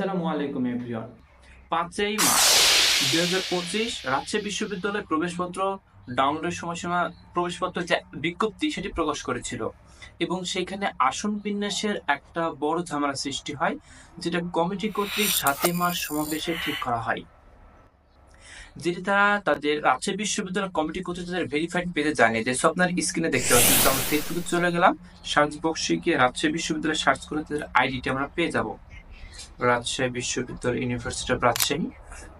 আসসালামু আলাইকুম এভরিওয়ান পাঁচই মার্চ, দুই হাজার পঁচিশ রাজশাহী বিশ্ববিদ্যালয়ের প্রবেশপত্র ডাউনলোডের সময়সীমা, প্রবেশপত্র যে বিজ্ঞপ্তি সেটি প্রকাশ করেছিল। এবং সেখানে আসন বিন্যাসের একটা বড় ঝামেলা সৃষ্টি হয়, যেটা কমিটি কর্তৃক সাতই মার্চ সমাবেশে ঠিক করা হয়। যেটি তারা তাদের রাজশাহী বিশ্ববিদ্যালয় কমিটি কর্তৃক তাদের ভেরিফাইড পেজে জানিয়ে দিয়েছে আপনার স্ক্রিনে দেখতে পাচ্ছেন, আমরা ফেসবুকে চলে গেলাম সার্চ বক্সে গিয়ে রাজশাহী বিশ্ববিদ্যালয় সার্চ করে তাদের আইডিটি আমরা পেয়ে যাব। রাজশাহী বিশ্ববিদ্যালয় ইউনিভার্সিটি অফ রাজশাহী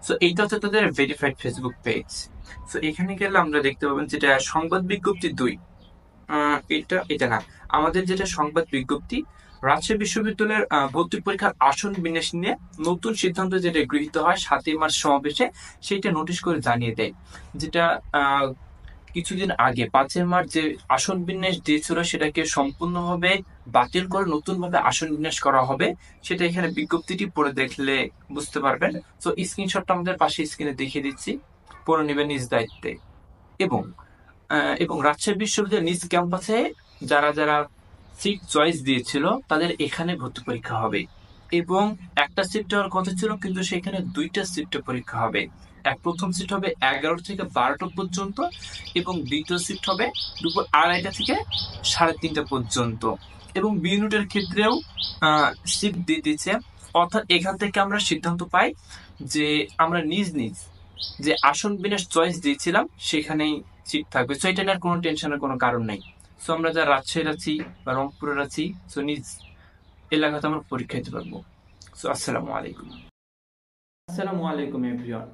সো এইটা হচ্ছে তাদের ভেরিফাইড ফেসবুক পেজ সো এখানে গেলে আমরা দেখতে পাবেন যেটা সংবাদ বিজ্ঞপ্তি দুই। এটা এটা না। আমাদের যেটা সংবাদ বিজ্ঞপ্তি, রাজশাহী বিশ্ববিদ্যালয়ের ভর্তি পরীক্ষার আসন বিন্যাস নিয়ে নতুন সিদ্ধান্ত যেটা গৃহীত হয় সাতই মার্চ সমাবেশে, সেইটা নোটিশ করে জানিয়ে দেয়। যেটা কিছুদিন আগে, পাঁচই মার্চ যে আসন বিন্যাস দিয়েছিল সেটাকে সম্পূর্ণভাবে বাতিল করে নতুন ভাবে আসন বিন্যাস করা হবে, সেটা এখানে বিজ্ঞপ্তিটি পড়ে দেখলে বুঝতে পারবেন। তো স্ক্রিনশটটা আমাদের পাশে স্ক্রিনে দেখিয়ে দিচ্ছি। পড়ে নেবেন নিজ দায়িত্বে। এবং এবং রাজশাহী বিশ্ববিদ্যালয়ের নিজ ক্যাম্পাসে যারা যারা সিট চয়েস দিয়েছিল, তাদের এখানে ভর্তি পরীক্ষা হবে। এবং একটা সিট হওয়ার কথা ছিল, কিন্তু সেখানে দুইটা সিটে পরীক্ষা হবে। প্রথম সিট হবে এগারো থেকে বারোটা পর্যন্ত এবং দ্বিতীয় সিট হবে দুপুর আড়াইটা থেকে সাড়ে তিনটা পর্যন্ত। এবং বি ইউনিটের ক্ষেত্রেও সিট দিয়ে দিচ্ছে অর্থাৎ এখান থেকে আমরা সিদ্ধান্ত পাই যে আমরা নিজ নিজ যে আসন বিন্যাস চয়েস দিয়েছিলাম, সেখানেই সিট থাকবে। সো এটা নিয়ে কোনো টেনশনের কোনো কারণ নেই। সো আমরা যারা রাজশাহীর আছি বা রংপুরের আছি সো নিজ এলাকাতে আমরা পরীক্ষা দিতে পারব। সো আসসালামু আলাইকুম। আসসালামু আলাইকুম এভরিওয়ান